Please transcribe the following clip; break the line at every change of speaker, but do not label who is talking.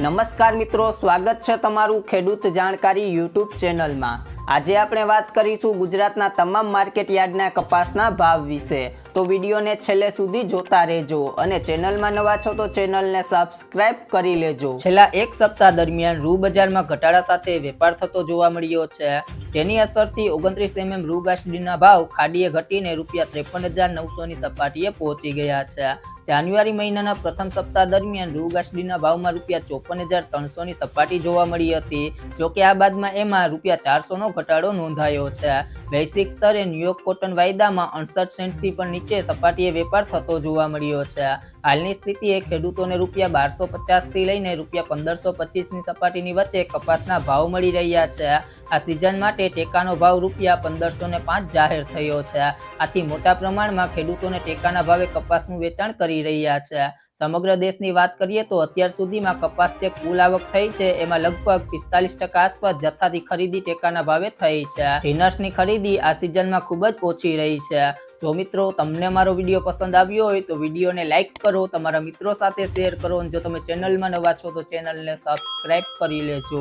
નમસ્કાર મિત્રો, સ્વાગત છે તમારું ખેડૂત જાણકારી યુટ્યુબ ચેનલમાં. આજે આપણે વાત કરીશું ગુજરાતના તમામ માર્કેટ યાર્ડના કપાસના ભાવ વિશે. તો વિડીયોને છેલ્લે સુધી જોતા રહેજો અને ચેનલમાં નવા છો તો ચેનલને સબસ્ક્રાઇબ કરી લેજો. છેલ્લા એક સપ્તાહ દરમિયાન રૂ બજારમાં ઘટાડા સાથે વેપાર થતો જોવા મળ્યો છે. જેની અસરથી ઓગણત્રીસ એમએમ રૂ ગાસડીના ભાવ ખાડીએ ઘટીને રૂપિયા ત્રેપન હજાર નવસોની સપાટીએ પહોંચી ગયા છે. જાન્યુઆરી મહિનાના પ્રથમ સપ્તાહ દરમિયાન રૂ ગાસડીના ભાવમાં રૂપિયા ચોપન હજાર ત્રણસોની સપાટી જોવા મળી હતી. જોકે આ બાદમાં એમાં રૂપિયા ચારસોનો ઘટાડો નોંધાયો છે. વૈશ્વિક સ્તરે ન્યુયોર્ક કોટન વાયદામાં અડસઠ સેન્ટથી પણ નીચે સપાટીએ વેપાર થતો જોવા મળ્યો છે. હાલની સ્થિતિએ ખેડૂતોને રૂપિયા બારસો પચાસથી લઈને રૂપિયા પંદરસો પચીસની સપાટીની વચ્ચે કપાસના ભાવ મળી રહ્યા છે. આ સિઝન માટે ટેકાનો ભાવ રૂપિયા પંદરસો જાહેર થયો છે. આથી મોટા પ્રમાણમાં ખેડૂતોને ટેકાના ભાવે કપાસનું વેચાણ કરી રહ્યા છે. સમગ્ર દેશની વાત કરીએ તો અત્યાર સુધીમાં કપાસ જે કુલ આવક થઈ છે, એમાં લગભગ પિસ્તાલીસ ટકા આસપાસ જથ્થાથી ખરીદી ટેકાના ભાવે થઈ છે. જીનસની ખરીદી આ સિઝનમાં ખૂબ જ ઓછી રહી છે. જો મિત્રો તમને મારો વીડિયો પસંદ આવ્યો હોય તો વિડીયોને લાઇક કરો, તમારા મિત્રો સાથે શેર કરો અને જો તમે ચેનલમાં નવા છો તો ચેનલને સબસ્ક્રાઈબ કરી લેજો.